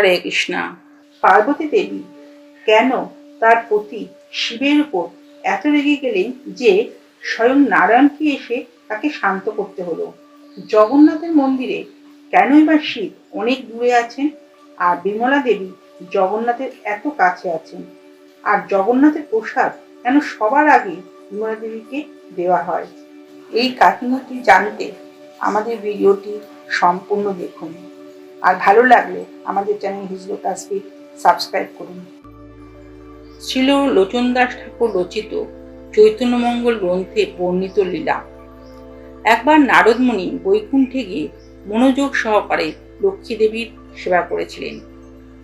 হরে কৃষ্ণা। পার্বতী দেবী, কেন তার প্রতি শিবের উপর এত রেগে গেলেন যে স্বয়ং নারায়ণকে এসে তাকে শান্ত করতে হলো? জগন্নাথের মন্দিরে কেনই বা শিব অনেক দূরে আছেন আর বিমলা দেবী জগন্নাথের এত কাছে আছেন? আর জগন্নাথের প্রসাদ কেন সবার আগে বিমলা দেবীকে দেওয়া হয়। এই কাহিনীটি জানতে আমাদের ভিডিওটি সম্পূর্ণ দেখুন। আর ভালো লাগলে আমাদের চ্যানেল হিজলো কাসপিট সাবস্ক্রাইব করুন। ছিল লোচন দাস ঠাকুর রচিত চৈতন্যমঙ্গল গ্রন্থে বর্ণিত লীলা। একবার নারদমণি বৈকুণ্ঠে গিয়ে মনোযোগ সহকারে লক্ষ্মী দেবীর সেবা করেছিলেন।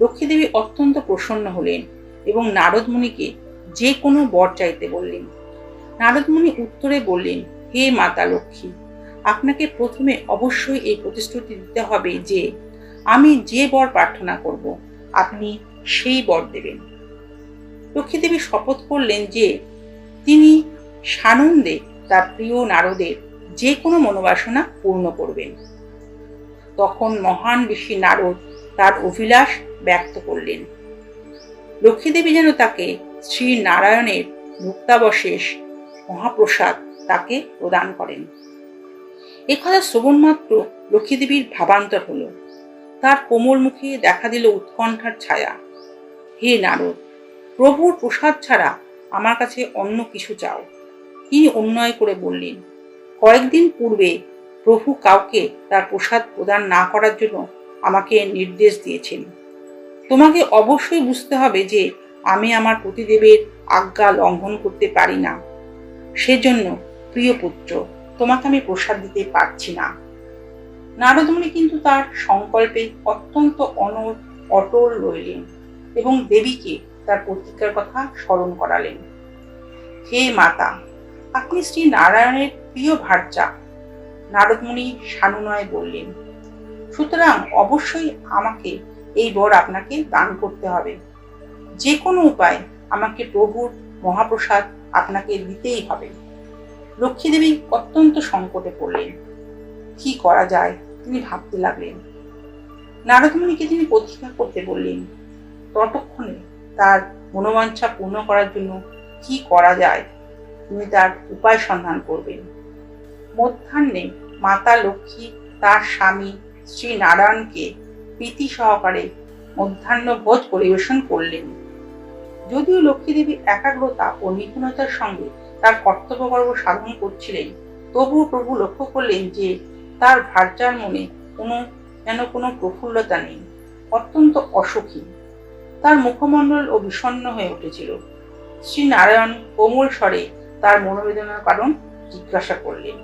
লক্ষ্মী দেবী অত্যন্ত প্রসন্ন হলেন এবং নারদমণিকে যে কোনো বর চাইতে বললেন। নারদমণি উত্তরে বললেন, হে মাতা লক্ষ্মী, আপনাকে প্রথমে অবশ্যই এই প্রতিশ্রুতি দিতে হবে যে আমি যে বর প্রার্থনা করব, আপনি সেই বর দেবেন। লক্ষ্মী দেবী শপথ করলেন যে তিনি সানন্দে তার প্রিয় নারদের যে কোনো মনোবাসনা পূর্ণ করবেন। তখন মহান ঋষি নারদ তার অভিলাষ ব্যক্ত করলেন। লক্ষ্মীদেবী যেন তাকে শ্রী নারায়ণের মুক্তাবশেষ মহাপ্রসাদ তাকে প্রদান করেন। একথা শ্রবণ মাত্র লক্ষ্মীদেবীর ভাবান্তর হলো। তার কোমল মুখে দেখা দিল উৎকণ্ঠার ছায়া। হে নারদ, প্রভুর প্রসাদ ছাড়া আমার কাছে অন্য কিছু চাও। তিনি অন্যায় করে বললেন? কয়েকদিন পূর্বে প্রভু কাউকে তার প্রসাদ প্রদান না করার জন্য আমাকে নির্দেশ দিয়েছেন। তোমাকে অবশ্যই বুঝতে হবে যে আমি আমার প্রতিদেবের আজ্ঞা লঙ্ঘন করতে পারি না। সেজন্য প্রিয় পুত্র, তোমাকে আমি প্রসাদ দিতে পারছি না। নারদমণি কিন্তু তার সংকল্পে অত্যন্ত অনর, অটল রইলেন এবং দেবীকে তার প্রতিজ্ঞার কথা স্মরণ করালেন। হে মাতা, আপনি শ্রী নারায়ণের প্রিয় ভার্যা, নারদমণি সানুনয় বললেন, সুতরাং অবশ্যই আমাকে এই বর আপনাকে দান করতে হবে। যে কোনো উপায় আমাকে প্রভুর মহাপ্রসাদ আপনাকে দিতেই হবে। লক্ষ্মী দেবী অত্যন্ত সংকটে পড়লেন। কি করা যায়? তিনি ভাবতে লাগলেন নারদমণিকে তিনি প্রতীক্ষা করতে বললেন, ততক্ষণে তার মনোবাঞ্ছা পূর্ণ করার জন্য কি করা যায় তিনি তার উপায় সন্ধান করবেন মধ্যাহ্নে মাতা লক্ষ্মী তার স্বামী শ্রী নারায়ণকে প্রীতি সহকারে মধ্যাহ্ন ভোজ পরিবেশন করলেন। যদিও লক্ষ্মী দেবী একাগ্রতা ও নিপুণতার সঙ্গে তার কর্তব্যকর্ম সাধন করছিলেন, তবুও প্রভু লক্ষ্য করলেন যে তার ভার্যার মনে কোনো যেন কোনো প্রফুল্লতা নেই, অত্যন্ত অসুখী। তার মুখমণ্ডল ও বিষণ্ণ হয়ে উঠেছিল। শ্রী নারায়ণ কোমল স্বরে তার মনোবেদনার কারণ জিজ্ঞাসা করলেন।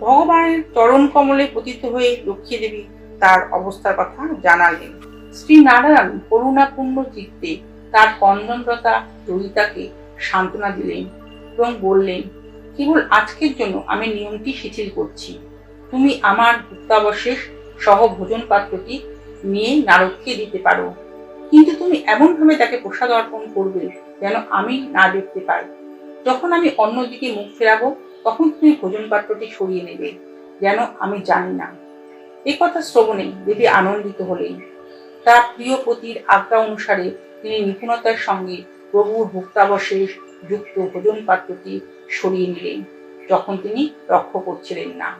ভগবানের চরণ কমলে পতিত হয়ে লক্ষ্মী দেবী তার অবস্থার কথা জানালেন। শ্রী নারায়ণ করুণাপূর্ণ চিত্তে তার কন্দনরতা ললিতাকে সান্ত্বনা দিলেন এবং বললেন, কেবল আজকের জন্য আমি নিয়মটি শিথিল করছি। তুমি আমার গুপ্তাবশেষ সহ ভোজন পাত্রটি নিয়ে নারদকে দিতে পারো। কিন্তু তুমি এমনভাবে তাকে প্রসাদ অর্পণ করবে যেন আমি না দেখতে পাই। যখন আমি অন্যদিকে মুখ ফেরাবো, তখন তুমি ভোজন পাত্রটি সরিয়ে নেবে যেন আমি জানি না। এ কথা শ্রবণে দেবী আনন্দিত হলেন। তার প্রিয় পতির আজ্ঞা অনুসারে তিনি নিপুণতার সঙ্গে প্রভুর ভুক্তাবশেষ যুক্ত ভোজন পাত্রটি সরিয়ে নিলেন, যখন তিনি লক্ষ্য করছিলেন না।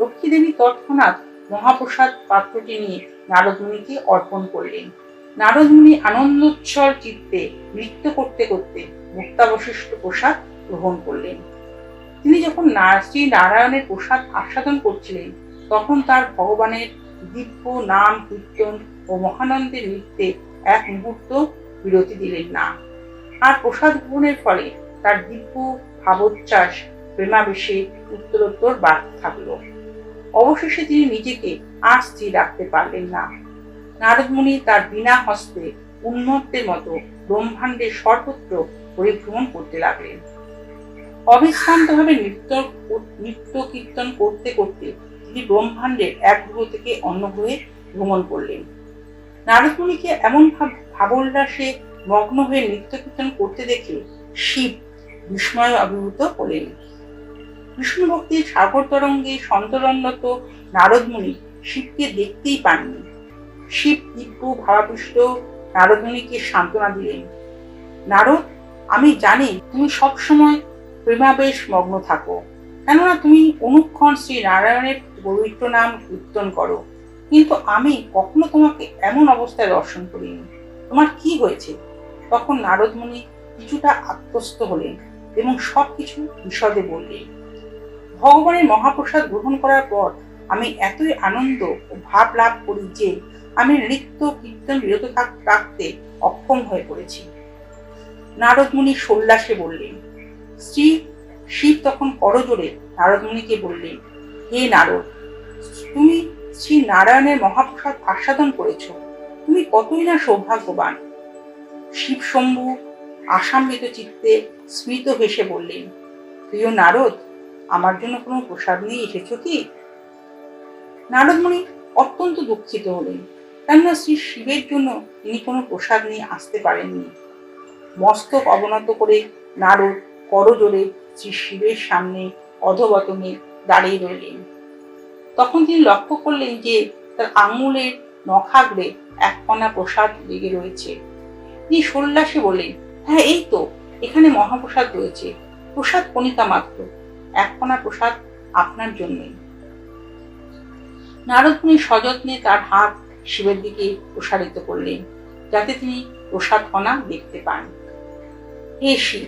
লক্ষ্মী দেবী তৎক্ষণাৎ মহাপ্রসাদ পাত্রটি নিয়ে নারদমুনিকে অর্পণ করলেন। নারদমুনি আনন্দোচ্ছল চিত্তে নৃত্য করতে করতে মুক্তাবশিষ্ট প্রসাদ গ্রহণ করলেন। তিনি যখন শ্রী নারায়ণের প্রসাদ আস্বাদন করছিলেন, তখন তার ভগবানের দিব্য নাম কীর্তন ও মহানন্দের নৃত্যে এক মুহূর্ত বিরতি দিলেন না। আর প্রসাদ গ্রহণের ফলে তার দিব্য ভাবোচ্ছ্বাস, প্রেমাবেশে উত্তরোত্তর বাদ থাকল। অবশেষে তিনি নিজেকে আর স্থির রাখতে পারলেন না। নারদমুনি তার বিনা হস্তে উন্মত্তের মতো ব্রহ্মাণ্ডের সর্বত্র পরিভ্রমণ করতে লাগলেন। অবিশ্রান্তভাবে নৃত্য নৃত্য কীর্তন করতে করতে তিনি ব্রহ্মাণ্ডের এক গ্রহ থেকে অন্য গ্রহে ভ্রমণ করলেন। নারদমুনিকে এমন ভাব ভাবোল্লাসে মগ্ন হয়ে নৃত্য কীর্তন করতে দেখে শিব বিস্ময় অভিভূত হলেন। বিষ্ণু ভক্তির সাগর তরঙ্গে সন্তরণরত নারদমুনি শিবকে দেখতেই পাননি। শিব তীব্র ভাবাপুষ্ট, নারদমণিকে সান্ত্বনা দিলেন। নারদ, আমি জানি তুমি সবসময় প্রেমাবেশ মগ্ন থাকো, কেননা তুমি অনুক্ষণ শ্রী নারায়ণের পবিত্র নাম কীর্তন করো। কিন্তু আমি কখনো তোমাকে এমন অবস্থায় দর্শন করিনি। তোমার কি হয়েছে? তখন নারদমণি কিছুটা আত্মস্থ হলেন এবং সবকিছু বিশদে বললেন। ভগবানের মহাপ্রসাদ গ্রহণ করার পর আমি এতই আনন্দ ও ভাব লাভ করি যে আমি নৃত্য কীর্তন বিরত থাকতে অক্ষম হয়ে পড়েছি। নারদমুনি সোল্লাসে বললেন শ্রী শিব তখন করজোরে নারদমুনিকে বললেন, হে নারদ, তুমি শ্রী নারায়ণের মহাপ্রসাদ আস্বাদন করেছ, তুমি কতই না সৌভাগ্যবান? শিব শম্ভু আসাম্বিত চিত্তে স্মৃত হেসে বললেন, প্রিয় নারদ আমার জন্য কোনো প্রসাদ নিয়ে এসেছ কি? নারদমণি অত্যন্ত দুঃখিত হলেন। কেননা শ্রী শিবের জন্য তিনি কোনো প্রসাদ নিয়ে আসতে পারেননি। মস্তক অবনত করে নারদ করজোরে শ্রী শিবের সামনে অধবতনে দাঁড়িয়ে রইলেন। তখন তিনি লক্ষ্য করলেন যে তার আঙুলের নখাগড়ে এক কণা প্রসাদ লেগে রয়েছে। তিনি সোল্লাসে বললেন হ্যাঁ এই তো, এখানে মহাপ্রসাদ রয়েছে। প্রসাদ কণিকা মাত্র। এক কণা প্রসাদ আপনার জন্যই। নারদমুনি সযত্নে তার হাত শিবের দিকে প্রসারিত করলেন, যাতে তিনি প্রসাদ কণা দেখতে পান। হে শিব,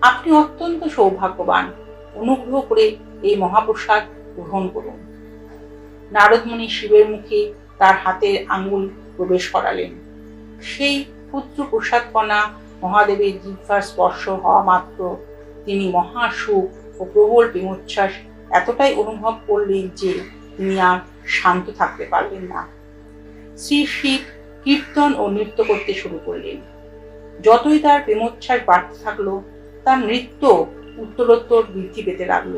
আপনি অত্যন্ত সৌভাগ্যবান। অনুগ্রহ করে এই মহাপ্রসাদ গ্রহণ করুন। নারদমণি শিবের মুখে তার হাতের আঙ্গুল প্রবেশ করালেন। সেই পুত্র প্রসাদ কণা মহাদেবের জিহ্বার স্পর্শ হওয়া মাত্র তিনি মহা সুখ ও প্রবল প্রেমোচ্ছ্বাস এতটাই অনুভব করলেন যে তিনি আর শান্ত থাকতে পারলেন না। শ্রী শিব কীর্তন ও নৃত্য করতে শুরু করলেন। যতই তার প্রেমোচ্ছ্বাস বাড়তে থাকল, তার নৃত্য উত্তরোত্তর বৃদ্ধি পেতে লাগল।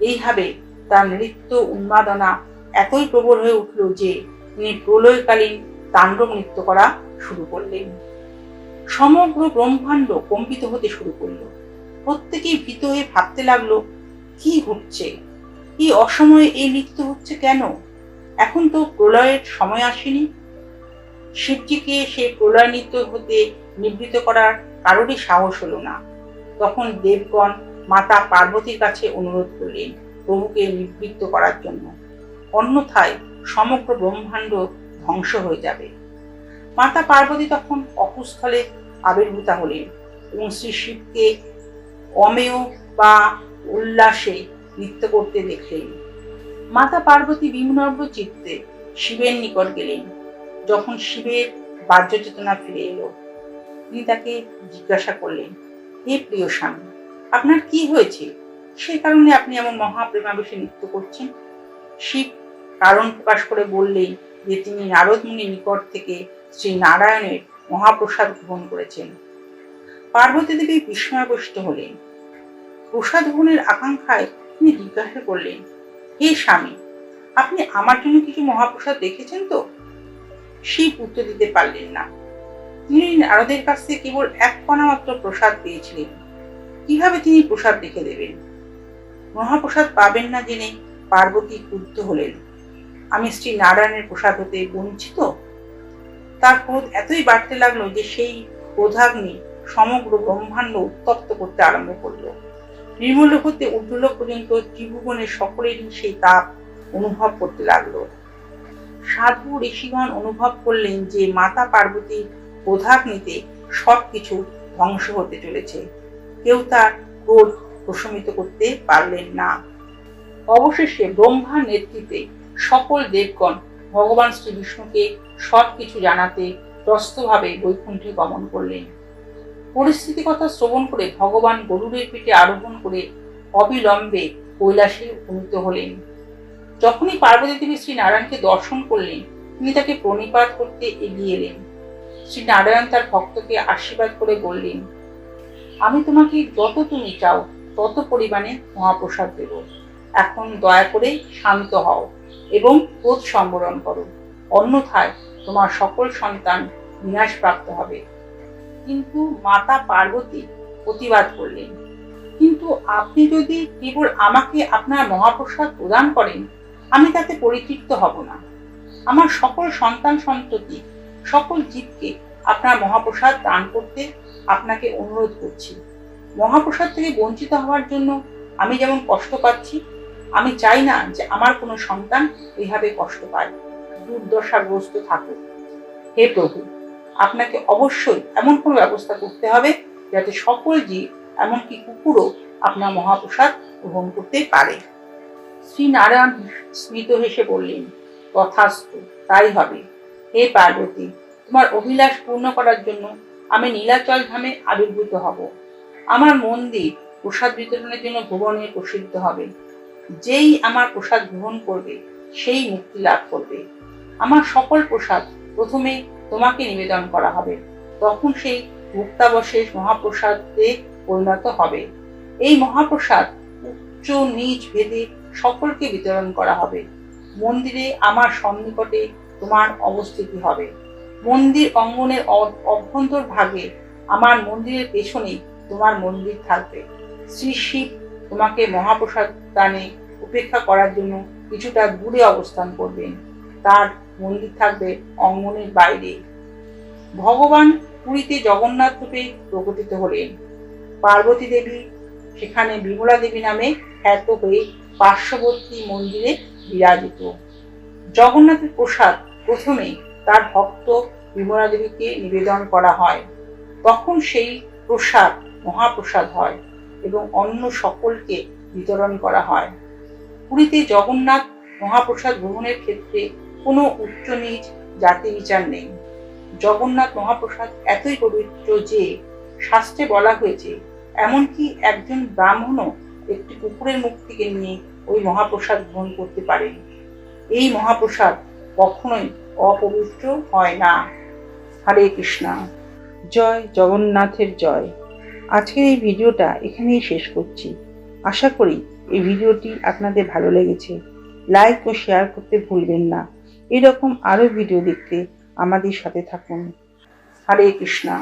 এইভাবে তার নৃত্য উন্মাদনা এতই প্রবল হয়ে উঠল যে তিনি প্রলয়কালীন তাণ্ডব নৃত্য করা শুরু করলেন। সমগ্র ব্রহ্মাণ্ড কম্পিত হতে শুরু করল। প্রত্যেকেই ভীত হয়ে ভাবতে লাগল, কি ঘটছে এই অসময়ে এই নৃত্য হচ্ছে কেন? এখন তো প্রলয়ের সময় আসেনি। শিবজিকে সেই প্রলয় নৃত্য হতে নিবৃত করার কারোরই সাহস হলো না। তখন দেবগণ মাতা পার্বতীর কাছে অনুরোধ করলেন প্রভুকে নিবৃত্ত করার জন্য। অন্যথায় সমগ্র ব্রহ্মাণ্ড ধ্বংস হয়ে যাবে। মাতা পার্বতী তখন অকুস্থলে আবির্ভূতা হলেন এবং শ্রী শিবকে অমেয় বা উল্লাসে নৃত্য করতে দেখলেন। মাতা পার্বতী বিমনব্র চিত্তে শিবের নিকট গেলেন, যখন শিবের বাহ্য চেতনা ফিরে এলো। তিনি তাকে জিজ্ঞাসা করলেন, হে প্রিয় স্বামী, আপনার কি হয়েছে? সে কারণে আপনি এমন মহাপ্রেমাবেশে নৃত্য করছেন? শিব কারণ প্রকাশ করে বললেন যে, তিনি নারদমুনির নিকট থেকে শ্রী নারায়ণের মহাপ্রসাদ গ্রহণ করেছেন। পার্বতী দেবী বিস্ময়াবষ্ট হলেন। প্রসাদ গ্রহণের আকাঙ্ক্ষায় তিনি জিজ্ঞাসা করলেন, হে স্বামী, আপনি আমার জন্য কিছু মহাপ্রসাদ দেখেছেন তো? শিব উত্তর দিতে পারলেন না। তিনি নারদের কাছ থেকে কেবল এক কণা মাত্র প্রসাদ পেয়েছিলেন। কীভাবে তিনি প্রসাদ রেখে দেবেন? মহাপ্রসাদ পাবেন না জেনে পার্বতী ক্রুদ্ধ হলেন। আমি শ্রী নারায়ণের প্রসাদ হতে বঞ্চিত? তার ক্রোধ এতই বাড়তে লাগল যে সেই ক্রোধাগ্নি সমগ্র ব্রহ্মাণ্ড উত্তপ্ত করতে আরম্ভ করল। নির্মল হতে ঊর্ধ্বলোক পর্যন্ত ত্রিভুবনের সকলেরই সেই তাপ অনুভব করতে লাগল। সাধু ঋষিগণ অনুভব করলেন যে মাতা পার্বতীর পার্বতী ক্রোধাগ্নিতে সবকিছু ধ্বংস হতে চলেছে। কেউ তার ক্রোধ প্রশমিত করতে পারলেন না। অবশেষে ব্রহ্মার নেতৃত্বে সকল দেবগণ ভগবান শ্রী বিষ্ণুকে সব কিছু জানাতে ত্রস্তভাবে বৈকুণ্ঠে গমন করলেন। পরিস্থিতি কথা শ্রবণ করে ভগবান গরুরের পিঠে আরোহণ করে অবিলম্বে কৈলাসে উপনীত হলেন। যখনই পার্বতী দেবী শ্রী নারায়ণকে দর্শন করলেন, তিনি তাকে প্রণিপাত করতে এগিয়ে এলেন। শ্রী নারায়ণ তার ভক্তকে আশীর্বাদ করে বললেন, আমি তোমাকে যত তুমি চাও, তত পরিমাণে মহাপ্রসাদ দেব। এখন দয়া করে শান্ত হও এবং ক্রোধ সম্বরণ করো। অন্যথায় তোমার সকল সন্তান বিনাশ প্রাপ্ত হবে। কিন্তু মাতা পার্বতী প্রতিবাদ করলেন। কিন্তু আপনি যদি কেবল আমাকে আপনার মহাপ্রসাদ প্রদান করেন, আমি তাতে পরিতৃপ্ত হব না। আমার সকল সন্তান সন্ততি, সকল জীবকে আপনার মহাপ্রসাদ দান করতে আপনাকে অনুরোধ করছি। মহাপ্রসাদ থেকে বঞ্চিত হওয়ার জন্য আমি যেমন কষ্ট পাচ্ছি, আমি চাই না যে আমার কোনো সন্তান এইভাবে কষ্ট পায়। দুর্দশাগ্রস্ত থাকুক। হে প্রভু। আপনাকে অবশ্যই এমন কোনো ব্যবস্থা করতে হবে যাতে সকল জীব, এমনকি কুকুরও আপনার মহাপ্রসাদ গ্রহণ করতে পারে। শ্রীনারায়ণ স্মিত হেসে বললেন তথাস্তু তাই হবে। হে পার্বতী, তোমার অভিলাষ পূর্ণ করার জন্য আমি নীলাচল ধামে আবির্ভূত হব। আমার মন্দির প্রসাদ বিতরণের জন্য ভুবনে প্রসিদ্ধ হবে। যেই আমার প্রসাদ গ্রহণ করবে, সেই মুক্তি লাভ করবে। আমার সকল প্রসাদ প্রথমে তোমাকে নিবেদন করা হবে। তখন সেই মুক্তাবশেষ মহাপ্রসাদে পরিণত হবে। এই মহাপ্রসাদ উচ্চ নিচ ভেদে সকলকে বিতরণ করা হবে। মন্দিরে আমার সন্নিকটে তোমার অবস্থিতি হবে। মন্দির অঙ্গনের অভ্যন্তর ভাগে আমার মন্দিরের পেছনে তোমার মন্দির থাকবে। শ্রী শিব তোমাকে মহাপ্রসাদ দানে উপেক্ষা করার জন্য কিছুটা দূরে অবস্থান করবেন। তার মন্দির থাকবে অঙ্গনের বাইরে। ভগবান পুরীতে জগন্নাথ রূপে প্রকটিত হলেন। পার্বতী দেবী সেখানে বিমলা দেবী নামে খ্যাত হয়ে পার্শ্ববর্তী মন্দিরে বিরাজিত। জগন্নাথের প্রসাদ প্রথমে তার ভক্ত বিমলা দেবীকে নিবেদন করা হয়। তখন সেই প্রসাদ মহাপ্রসাদ হয় এবং অন্য সকলকে বিতরণ করা হয়। পুরীতে জগন্নাথ মহাপ্রসাদ গ্রহণের ক্ষেত্রে কোনো উচ্চ নিচ জাতি বিচার নেই। জগন্নাথ মহাপ্রসাদ এতই পবিত্র যে, শাস্ত্রে বলা হয়েছে, এমনকি একজন ব্রাহ্মণও একটি কুকুরের মুখ থেকে নিয়ে ওই মহাপ্রসাদ গ্রহণ করতে পারেন। এই মহাপ্রসাদ কখনোই অপবিত্র হয় না। হরে কৃষ্ণা। জয় জগন্নাথের জয়। আজকের এই ভিডিওটা এখানেই শেষ করছি। আশা করি এই ভিডিওটি আপনাদের ভালো লেগেছে। লাইক ও শেয়ার করতে ভুলবেন না। এরকম আরও ভিডিও দেখতে আমাদের সাথে থাকুন। হরে কৃষ্ণা।